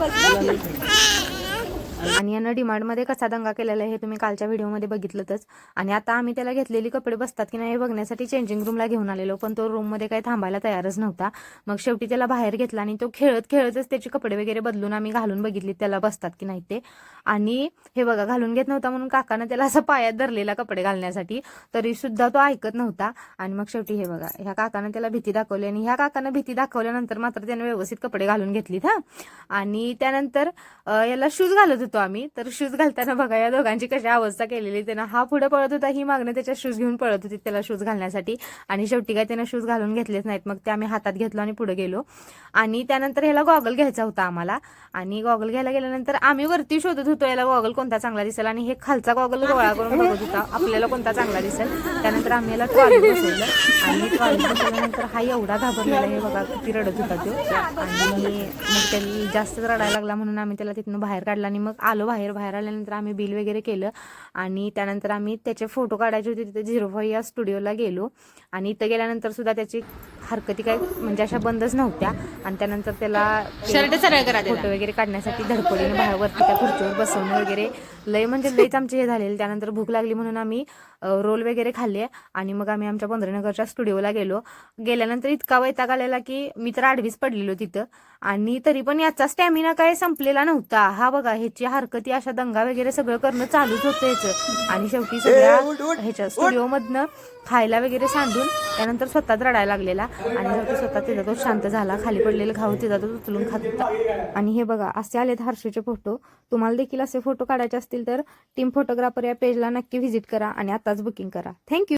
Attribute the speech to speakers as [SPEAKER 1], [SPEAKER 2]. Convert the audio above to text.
[SPEAKER 1] bastante. आणि यानं डिमांडमध्ये कसा दंगा केलेला आहे हे तुम्ही कालच्या व्हिडिओमध्ये बघितलंच आणि आता आम्ही त्याला घेतलेली कपडे बसतात की नाही हे बघण्यासाठी चेंजिंग रूमला घेऊन आलेलो. पण तो रूममध्ये काही थांबायला तयारच नव्हता. मग शेवटी त्याला बाहेर घेतला आणि तो खेळत खेळतच त्याचे कपडे वगैरे बदलून आम्ही घालून बघितली त्याला बसतात की नाही ते. आणि हे बघा घालून घेत नव्हता म्हणून काकानं त्याला असं पायात धरलेला कपडे घालण्यासाठी. तरी सुद्धा तो ऐकत नव्हता. आणि मग शेवटी हे बघा ह्या काकानं त्याला भीती दाखवली आणि ह्या काकानं भीती दाखवल्यानंतर मात्र त्याने व्यवस्थित कपडे घालून घेतलीत हा. आणि त्यानंतर याला शूज घालत होते. आम्ही तर शूज घालताना बघा या दोघांची कशी अवस्था केलेली. त्यानं हा पुढे पळत होता ही मागणं त्याच्या शूज घेऊन पळत होती त्याला शूज घालण्यासाठी. आणि शेवटी काय त्यानं शूज घालून घेतलेच नाहीत. मग ते आम्ही हातात घेतलो आणि पुढे गेलो. आणि त्यानंतर ह्याला गॉगल घ्यायचा होता आम्हाला. आणि गॉगल घ्यायला गेल्यानंतर आम्ही वरती शोधत होतो याला गॉगल कोणता चांगला दिसेल? आणि हे खालचा गॉगल गोळा करून बघत होता आपल्याला कोणता चांगला दिसेल? त्यानंतर आम्ही याला ट्रॉली बसवलं. आणि ट्रॉली बसवल्यानंतर हा एवढा घाबरलेला हे बघा किती रडत होता तो. आणि मग त्याला जास्त रडायला लागला म्हणून आम्ही त्याला तिथनं बाहेर काढला आणि मग आलो बाहेर बाहेर आल्यानंतर आम्ही बिल वगैरे केलं. आणि त्यानंतर आम्ही त्याचे फोटो काढायचे होते तिथे झिरो फाय या स्टुडिओला गेलो. आणि इथं गेल्यानंतर सुद्धा त्याची हरकती काय म्हणजे अशा बंदच नव्हत्या. आणि त्यानंतर त्याला
[SPEAKER 2] शर्ट सरळ करा.
[SPEAKER 1] फोटो वगैरे काढण्यासाठी धडपडीने बाहेर वरती त्या खुर्चीवर बसवणं वगैरे. लय म्हणजे लयच आमचे हे झालेले. त्यानंतर भूक लागली म्हणून आम्ही रोल वगैरे खाल्ले. आणि मग आम्ही आमच्या पंधरानगरच्या स्टुडिओला गेलो. गेल्यानंतर इतका वैताग आलेला की मी तर आडवीच पडलेलो तिथं. आणि तरी पण याचा स्टॅमिना काय संपलेला नव्हता. हा बघा ह्याची हरकती अशा दंगा वगैरे सगळं करणं चालूच होतं ह्याचं आणि शेवटी सगळ्या ह्याच्या स्टुडिओमधनं खायला वगैरे सांडून त्यानंतर स्वतःच रडायला लागलेला. आणि शेवटी स्वतः तिथं तो शांत झाला. खाली पडलेला खाऊ तिथं तो उचलून खात होता. आणि हे बघा असे आलेत हर्षूचे फोटो. तुम्हाला देखील असे फोटो काढायचे असतील तर टीम फोटोग्राफर या पेजला नक्की व्हिजिट करा आणि आताच बुकिंग करा. थँक्यू